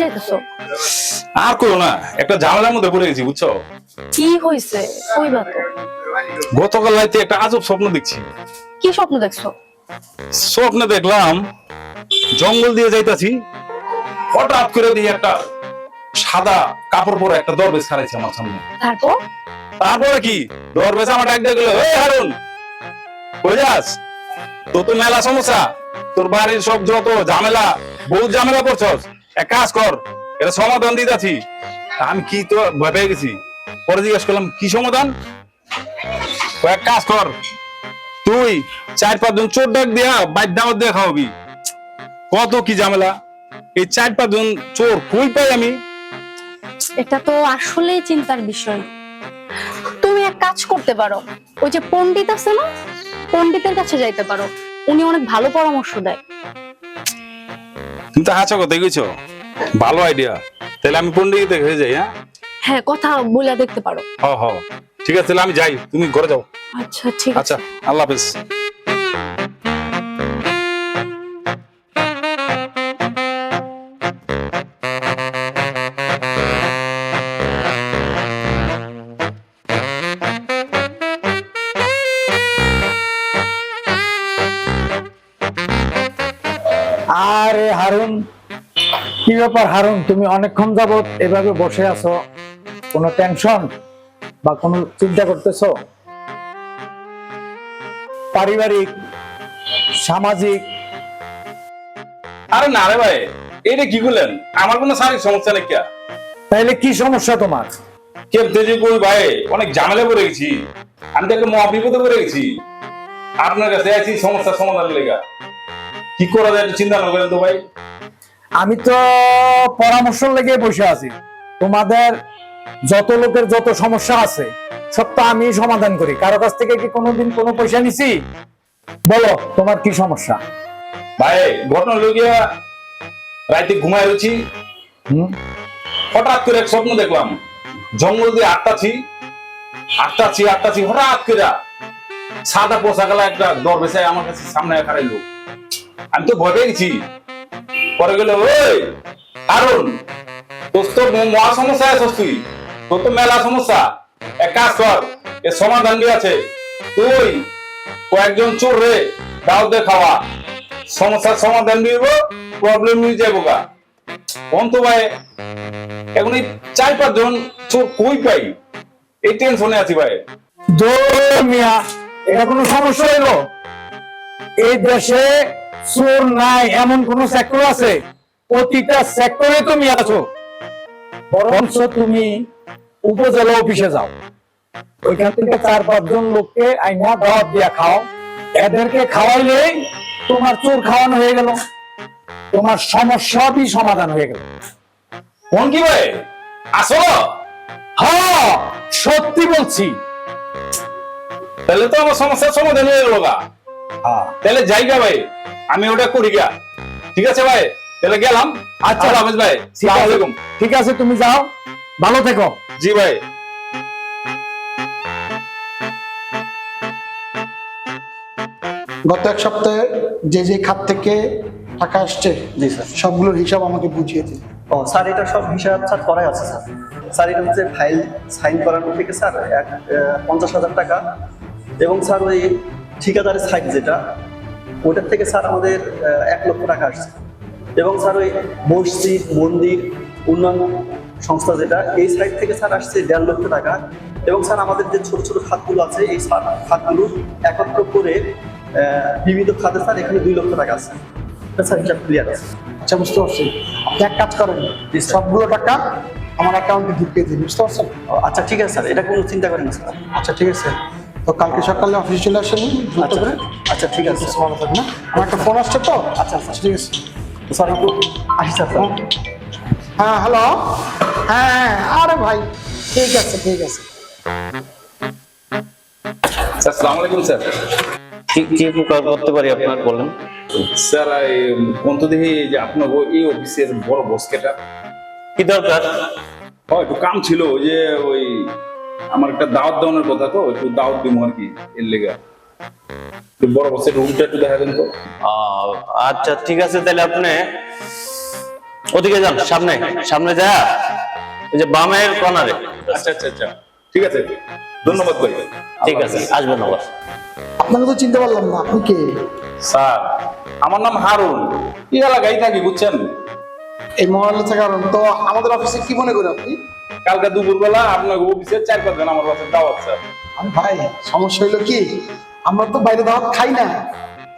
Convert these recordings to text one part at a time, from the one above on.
যাইতেছো? আর করো না একটা ঝামেলার মধ্যে পড়ে গেছি বুঝছ? কি হইছে? কইবা তো। গতকাল রাতে একটা আজব স্বপ্ন দেখছি। কি স্বপ্ন দেখছ? স্বপ্নে দেখলাম জঙ্গল দিয়ে যাইতাছি হঠাৎ করে দিয়ে একটা সাদা কাপড় পরে একটা দরবেশ খারাইছে আমার সামনে। তারপর? তারপরে কি? দরবেশ আমার ডাক গেল এই হারুন কই যাস? তোর তো মেলা সমস্যা তোর বাড়ির সব যত ঝামেলা বহুত ঝামেলা করছস এক কাজ কর, এটা সমাধান দিতেছি আমি কি তো ভয় পেয়ে গেছি? পরে জিজ্ঞেস করলাম, কি সমাধান? এক কাজ কর, তুই চার পাঁচজন চোর ডাক দিয়া বাইর দাওয়াত দিয়ে খাওয়াবি। কত কি ঝামেলা। এই চার পাঁচজন চোর কই পাই আমি? এটা তো আসলেই চিন্তার বিষয়। তুমি এক কাজ করতে পারো, ওই যে পণ্ডিত আছে না? পণ্ডিতের কাছে যাইতে পারো। উনি অনেক ভালো পরামর্শ দেয়। তুমি তো হাসো কথা কইছো ভালো আইডিয়া তাহলে আমি পন্ডিত দেখে যাই হ্যাঁ? হ্যাঁ কথা বলে দেখতে পারো। হ হ। ঠিক আছে তাহলে আমি যাই। তুমি ঘরে যাও। আচ্ছা ঠিক আচ্ছা আল্লাহ হাফেজ। ব্যাপার হারুন তুমি অনেকক্ষণ যাবত এভাবে বসে আছো। কোনো টেনশন বা কোনো চিন্তা করতেছো? পারিবারিক সামাজিক? আরে না রে ভাই এটা কি করলেন আমার কোনো শারীরিক সমস্যা নেই কে? তাইলে কি সমস্যা তোমার? কে তেজি কই ভাই অনেক ঝামেলা পড়ে গেছি। আমি তো একটা মহা বিপদে পড়ে গেছি। আপনার কাছে আছি সমস্যার সমাধান লেগা। কি করা যায় চিন্তা না করেন তো ভাই। আমি তো পরামর্শ লেগে বসে আছি। তোমাদের যত লোকের যত সমস্যা আছে সব তো আমি সমাধান করি। কারও কাছ থেকে কি কোনোদিন কোনো পয়সা নিছি? বলো তোমার কি সমস্যা? ভাই ঘটনা লগিয়া রাতে ঘুমায় রয়েছি হঠাৎ করে এক স্বপ্ন দেখলাম। জঙ্গল দিয়ে আটটাছি আটটাছি আটটাছি হঠাৎ করে সাদা পোশাকালা একটা দর বেসায় আমার কাছে সামনে খারাইলো আমি তো ভয় পেয়ে গেছি। পরে গেল, ওই কারণ তোর মহা সমস্যা আছে তুই তোর তো মেলা সমস্যা। এক কাজ কর, এর সমাধান কি আছে? তুই কয়েকজন চোর রে দাও দে খাওয়া। সমস্যার সমাধান দিব প্রবলেম নিয়ে যাব গা। অন্ত ভাই, এখন এই চার পাঁচ জন চোর কই পাই? এই টেনশনে আছি ভাই। দৌড় মিয়া এটা কোনো সমস্যা হইল? এই দেশে চোর নাই এমন কোন সেক্টর আছে? প্রতিটা সেক্টরে তুমি আছো। বরঞ্চ তুমি উপজেলা অফিসে যাও। ওইখান থেকে চার পাঁচজন লোককে আইনা দাওয়াত দিয়া খাও। এদেরকে খাওয়াইলেই তোমার চোর খাওয়ানো হয়ে গেল। তোমার সমস্যাটি সমাধান হয়ে গেল। কোন কি ভাই? আসো? হ্যাঁ সত্যি বলছি। তাহলে তো আমার সমস্যার সমাধান হয়ে গেল হ্যাঁ। তাহলে যাইগা ভাই আমি ওটা করি গা ঠিক আছে ভাই? তাহলে গেলাম। আচ্ছা। হাফেজ ভাই। ঠিক সালাম আছে আলাইকুম। ঠিক আছে তুমি যাও। ভালো থেকো। জি ভাই। গত এক সপ্তাহে যে যে খাত থেকে টাকা আসছে জি স্যার। সবগুলোর হিসাব আমাকে বুঝিয়ে দিন। ও স্যার এটা সব হিসাব স্যার করাই আছে স্যার। স্যার এটা হচ্ছে ফাইল সাইন করানো থেকে স্যার এক আহ, পঞ্চাশ হাজার টাকা। এবং স্যার ওই ঠিকাদারের সাইট যেটা ওটার থেকে স্যার আমাদের এক লক্ষ টাকা আসছে। এবং স্যার ওই মসজিদ মন্দির উন্নয়ন সংস্থা যেটা এই সাইড থেকে স্যার আসছে দেড় লক্ষ টাকা। এবং স্যার আমাদের যে ছোট ছোট খাতগুলো আছে এই স্যার খাতগুলো একত্র করে বিবিধ খাতে স্যার এখানে দুই লক্ষ টাকা আছে। স্যার হিসাব ক্লিয়ার আছে? আচ্ছা বুঝতে পারছি। আপনি এক কাজ করেন সবগুলো টাকা আমার অ্যাকাউন্টে ঢুকিয়ে দিন বুঝতে পারছেন? আচ্ছা ঠিক আছে স্যার। এটা কোনো চিন্তা করেন না স্যার। আচ্ছা ঠিক আছে। তো কালকে সকালে অফিসে চলে আসেন দ্রুত আচ্ছা করে। আচ্ছা ঠিক আছে। আচ্ছা, ভালো থাকবেন হ্যাঁ? আমার একটা ফোন আসছে তো? আচ্ছা, আচ্ছা। ঠিক আছে। স্যার একটু আসি স্যার। হ্যাঁ। হ্যালো হ্যাঁ হ্যাঁ, আরে ভাই ঠিক আছে ঠিক আছে। স্যার আসসালামু আলাইকুম স্যার। কি কি উপকার করতে পারি আপনার বলেন? স্যার এই কোন দেখি যে আপনার এই অফিসের বড় বস কেটা কি দরকার? একটু কাম ছিল যে ওই আমার একটা দাওয়াত দেওয়ানোর কথা তো একটু দাওয়াত দিব আর কি এর লেগে। বড় বসের রুমটা একটু দেখা দেন তো। আহ, আচ্ছা ঠিক আছে তাহলে আপনি ওদিকে যান সামনে সামনে যা। ওই যে বামের কর্নারে আচ্ছা আচ্ছা আচ্ছা। ঠিক আছে ধন্যবাদ ভাই। ঠিক আছে আসবেন আবার। আপনাকে তো চিনতে পারলাম না আপনি কে? স্যার আমার নাম হারুন। এই এলাকায় থাকি বুঝছেন? এই মহল্লা থেকে কারণ তো আমাদের অফিসে কি মনে করে আপনি? কালকে দুপুরবেলা আপনার অফিসে চার পাঁচ জন আমার বাসায় দাওয়াত স্যার। আমি ভাই সমস্যা হইল কি? আমরা তো বাইরে দাওয়াত খাই না।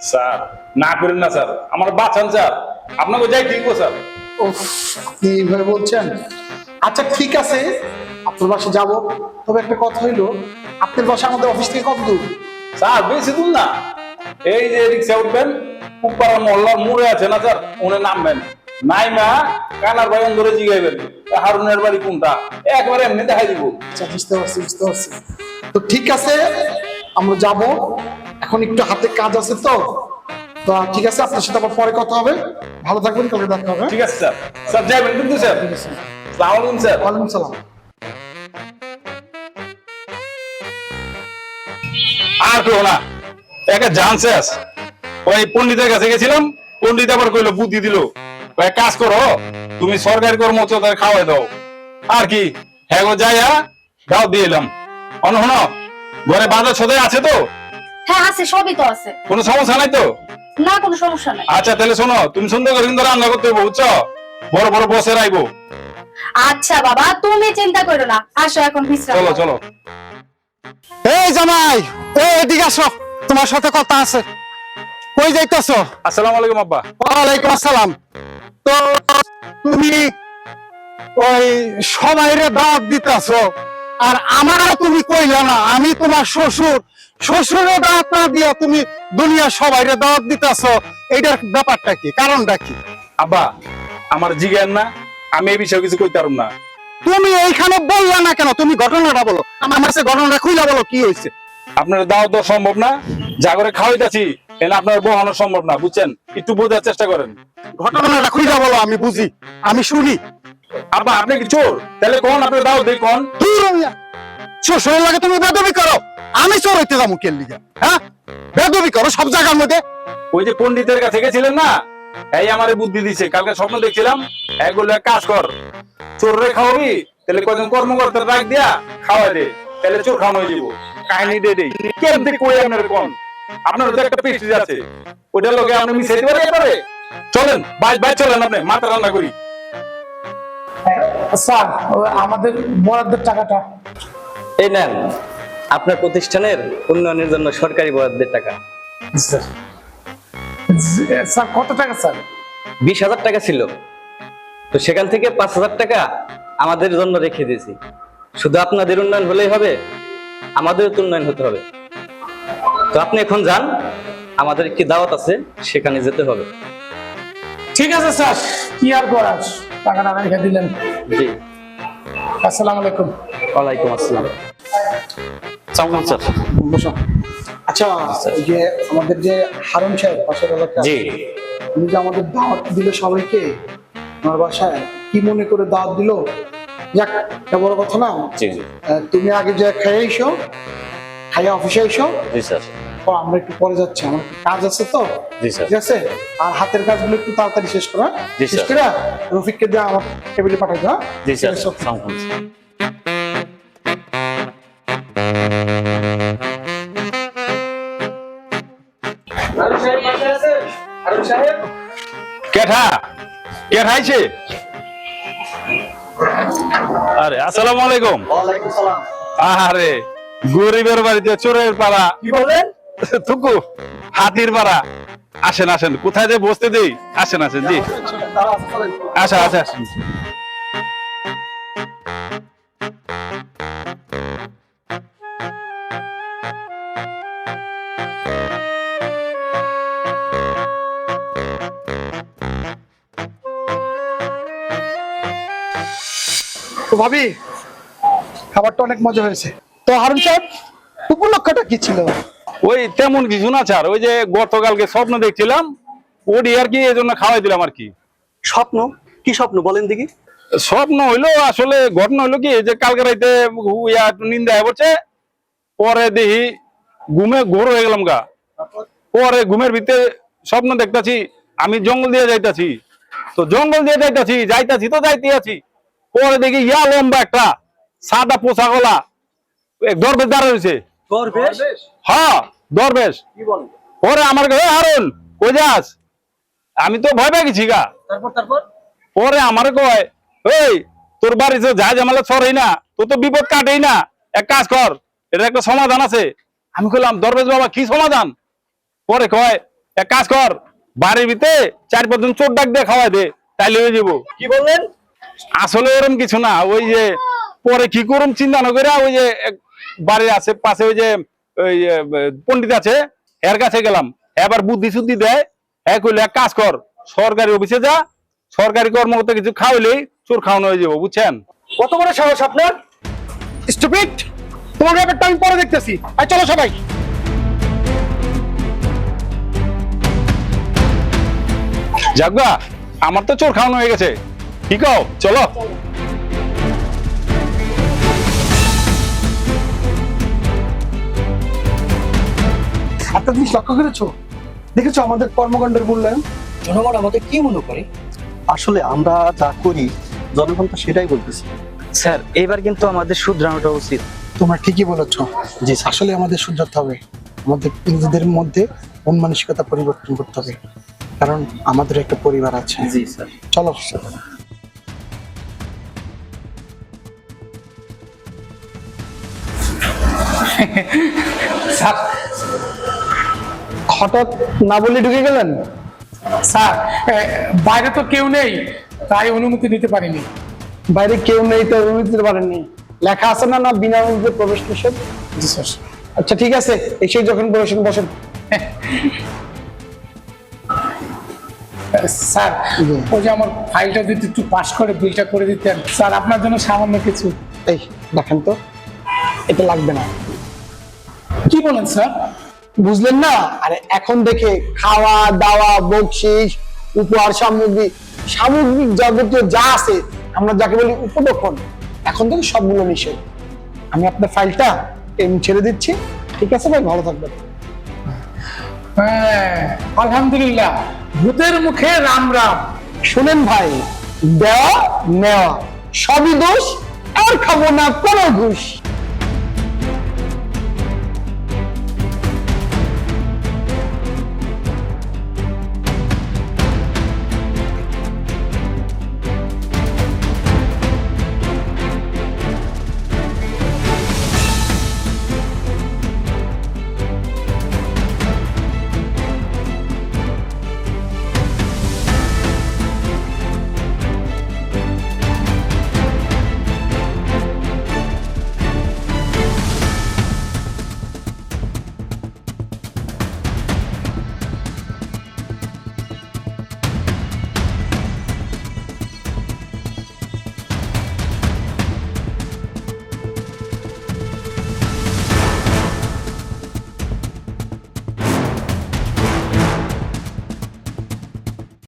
স্যার না করেন না স্যার। আমার বাঁচান স্যার। আপনাকে যাই ঠিক স্যার। উফ, আপনি এইভাবে বলছেন। আচ্ছা ঠিক আছে। আপনার বাসা যাব। তবে একটা কথা হইল আপনার বাসা আমাদের অফিস থেকে কত দূর? স্যার বেশি দূর না। এই যে রিক্সা উঠবেন উপপাড়া মহল্লার মোড়ে আছে না স্যার? উনি নামবেন। কানার ভাই ধরে জিগাইবেন হারুনের বাড়ি কোনটা? একবারে এমনি দেখাই দিব। আচ্ছা বুঝতে পারছি বুঝতে পারছি। তো ঠিক আছে আমরা যাব। এখন একটু হাতে কাজ আছে তো। তো ঠিক আছে আপনার সাথে আবার পরে কথা হবে। ভালো থাকবেন কালকে দেখা হবে। ঠিক আছে স্যার। স্যার কিন্তু স্যার। আলাইকুম স্যার। ওয়ালাইকুম সালাম। আর কেউ না। একে জান শেষ ওই পন্ডিতের কাছে গেছিলাম পন্ডিত আবার কইলো বুদ্ধি দিল। এক কাজ করো তুমি সরকারি কর্মচারী খাওয়াই দাও। আর কি? হ্যাঁ গো যাইয়া দাও দিয়ে এলাম। অন হন ঘরে বাজার সদাই আছে তো? হ্যাঁ আছে সবই তো আছে। কোনো সমস্যা নাই তো? না কোনো সমস্যা নাই। আচ্ছা তাহলে শোনো তুমি সুন্দর করে কিন্তু রান্না করতে হবে বুঝছ? বড় বড় বসে রাখব আচ্ছা বাবা তুমি চিন্তা করো না। আসো এখন বিশ্রাম চলো চলো। এই জামাই এই এদিকে আসো তোমার সাথে কথা আছে। কই যাইতেছো? আসসালামু আলাইকুম আব্বা। ওয়ালাইকুম আসসালাম। তো তুমি ওই সবাইরে দাওয়াত দিতেছো। আর আমারও তুমি কইলা না আমি তোমার শ্বশুর। শ্বশুরের দাওয়াত না দিয়া তুমি দুনিয়ার সবাইরে দাওয়াত দিতেছো। এইটার ব্যাপারটা কি? কারণটা কি? আব্বা আমার জিজ্ঞান না আমি এই বিষয়ে কিছু কইতে পারব না। তুমি এইখানে বললা না কেন? তুমি ঘটনাটা বলো। আমার কাছে ঘটনাটা খুইলা বলো কি হয়েছে আপনার দাওয়া তো সম্ভব না। যা করে খাওয়াইতেছি এনে আপনার বহানো সম্ভব না বুঝছেন? একটু বোঝার চেষ্টা করেন। ঘটনাটা খুইলা বলো আমি বুঝি আমি শুনি। আব্বা আপনি কি চোর? তাহলে কোন আপনার দাও দেই কোন? শ্বশুরের লাগে তুমি বেদবি করো। আমি চোর হইতে যাব কেন লিগা হ্যাঁ? বেদবি করো সব জায়গার মধ্যে। ওই যে পণ্ডিতের কাছে গেছিলেন না? এই আমারে বুদ্ধি দিছে কালকে স্বপ্ন দেখছিলাম। কাজ কর। চোর রে খাওয়াবি তাহলে কজন কর্মকর্তা দিয়া খাওয়াই দে। তাহলে চোর খাওয়ানো হয়ে যাব। কাহিনী দে দেই। কেমন কই আপনার কোন? আপনার তো একটা পেস্ট্রি আছে। ওটার লগে আপনি মিশাইতে পারে এবারে চলেন বাই বাই চলেন আপনি মাথা রান্না করি। স্যার আমাদের বরাদ্দের টাকাটা। এই নেন আপনার প্রতিষ্ঠানের উন্নয়নের জন্য সরকারি বরাদ্দের টাকা। স্যার কত টাকা স্যার? বিশ হাজার টাকা ছিল। তো সেখান থেকে পাঁচ হাজার টাকা আমাদের জন্য রেখে দিয়েছি। শুধু আপনাদের উন্নয়ন হলেই হবে আমাদেরও তো উন্নয়ন হতে হবে। তো আপনি এখন যান আমাদের একটি দাওয়াত আছে সেখানে যেতে হবে। ঠিক আছে স্যার কি আর করার? টাকাটা রেখে দিলেন। জি। আসসালামু আলাইকুম। ওয়ালাইকুম আসসালাম। সালাম স্যার। বসো আচ্ছা যে আমাদের যে হারুন সাহেব পাশের এলাকা জি। উনি যে আমাদের দাওয়াত দিল সবাইকে আমার বাসায় কি মনে করে দাওয়াত দিল? যাক এটা বড় কথা না। জি জি। তুমি আগে যে খাইয়ে এসো খাইয়ে অফিসে এসো। জি স্যার। আমরা একটু পরে যাচ্ছি আমার একটু কাজ আছে তো। ঠিক আছে? আর হাতের কাজগুলো একটু তাড়াতাড়ি শেষ করা শেষ করে রফিককে দিয়ে আমার টেবিলে পাঠাই দাও জি স্যার ঠিক আছে? সালাম স্যার কেঠা? কেঠাইছে আরে আসসালামু আলাইকুম। আরে গরিবের বাড়িতে চোরের পাড়া কি বললেন? থুকু, হাতির পাড়া। আসেন আসেন, কোথায় যে বসতে দেই? আসেন আসেন, জি। আচ্ছা আচ্ছা আসেন। ভাবি, খাবারটা অনেক মজা হয়েছে। তো হারুন সাহেব, উপলক্ষটা কি ছিল? ওই তেমন কিছু না স্যার। ওই যে গতকালকে স্বপ্ন দেখছিলাম ওটি আর কি এই জন্য খাওয়াই দিলাম আর কি। স্বপ্ন? কি স্বপ্ন বলেন দেখি। স্বপ্ন হইল আসলে ঘটনা হইল কি যে কালকে রাইতে একটু নিন্দা হয়ে পড়ছে পরে দেখি ঘুমে ঘোর হয়ে গেলাম গা। পরে ঘুমের ভিতরে স্বপ্ন দেখতাছি আমি জঙ্গল দিয়ে যাইতাছি। তো জঙ্গল দিয়ে যাইতাছি যাইতাছি তো যাইতে আছি। পরে দেখি ইয়া লম্বা একটা সাদা পোষা গলা দরবেশ দাঁড়া রয়েছে। দরবেশ? হ্যাঁ দরবেশ। কি বল? পরে আমার কাছে হারুন কই যাস? আমি তো ভয় পেয়ে গেছি গা। তারপর তারপর? পরে আমার কয় এই তোর বাড়িতে যা ঝামেলা ছড়াই না তোর তো বিপদ কাটেই না। এক কাজ কর এটা একটা সমাধান আছে। আমি কইলাম দরবেশ বাবা কি সমাধান? পরে কয় এক কাজ কর বাড়ির ভিতরে চার পাঁচজন চোর ডাক দিয়ে খাওয়াই দে তাইলে হয়ে যাব। কি বললেন? আসলে ওরম কিছু না ওই যে পরে কি করুম চিন্তা না করে ওই যে বাড়ির আছে পাশে ওই যে ওই এ, পণ্ডিত আছে এর কাছে গেলাম। এবার বুদ্ধি শুদ্ধি দেয় হ্যাঁ কইলে এক কাজ কর সরকারি অফিসে যা সরকারি কর্মকর্তা কিছু খাওয়াইলেই চোর খাওয়ানো হয়ে যাব বুঝছেন? কত বড় সাহস আপনার? স্টুপিড তোমার ব্যাপারটা আমি পরে দেখতেছি। আর চলো সবাই। যাকবা আমার তো চোর খাওয়ানো হয়ে গেছে। ঠিক চলো। একটা জিনিস লক্ষ্য করেছ? দেখেছ আমাদের কর্মকাণ্ডের মূল্যায়ন? জনগণ আমাদের কি মনে করে? আসলে আমরা যা করি জনগণ তো সেটাই বলতেছে। স্যার এবার কিন্তু আমাদের শুধরানোটা উচিত। তোমরা ঠিকই বলেছ। যে আসলে আমাদের শুধরাতে হবে। আমাদের নিজেদের মধ্যে মন মানসিকতা পরিবর্তন করতে হবে। কারণ আমাদের একটা পরিবার আছে। জি স্যার। চলো স্যার হঠাৎ না বলে ঢুকে গেলেন? স্যার বাইরে তো কেউ নেই তাই অনুমতি নিতে পারিনি। বাইরে কেউ নেই তো অনুমতি দিতে পারেননি। লেখা আছে না না বিনা অনুমতিতে প্রবেশ নিষেধ? জি স্যার। আচ্ছা ঠিক আছে এসে যখন বসেন বসেন। স্যার ওই যে আমার ফাইলটা যদি একটু পাস করে বিলটা করে দিতেন। স্যার আপনার জন্য সামান্য কিছু। এই দেখেন তো এটা লাগবে না। কি বলেন স্যার? বুঝলেন না? আরে এখন দেখে খাওয়া দাওয়া বকশিস উপহার সামগ্রী সামগ্রিক যাবতীয় যা আছে আমরা যাকে বলি উপদক্ষণ এখন থেকে সবগুলো নিষেধ আমি আপনার ফাইলটা এমনি ছেড়ে দিচ্ছি। ঠিক আছে ভাই ভালো থাকবেন। হ্যাঁ আলহামদুলিল্লাহ। ভূতের মুখে রাম রাম। শুনেন ভাই দেওয়া নেওয়া সবই দোষ আর খাব না কোনো ঘুষ।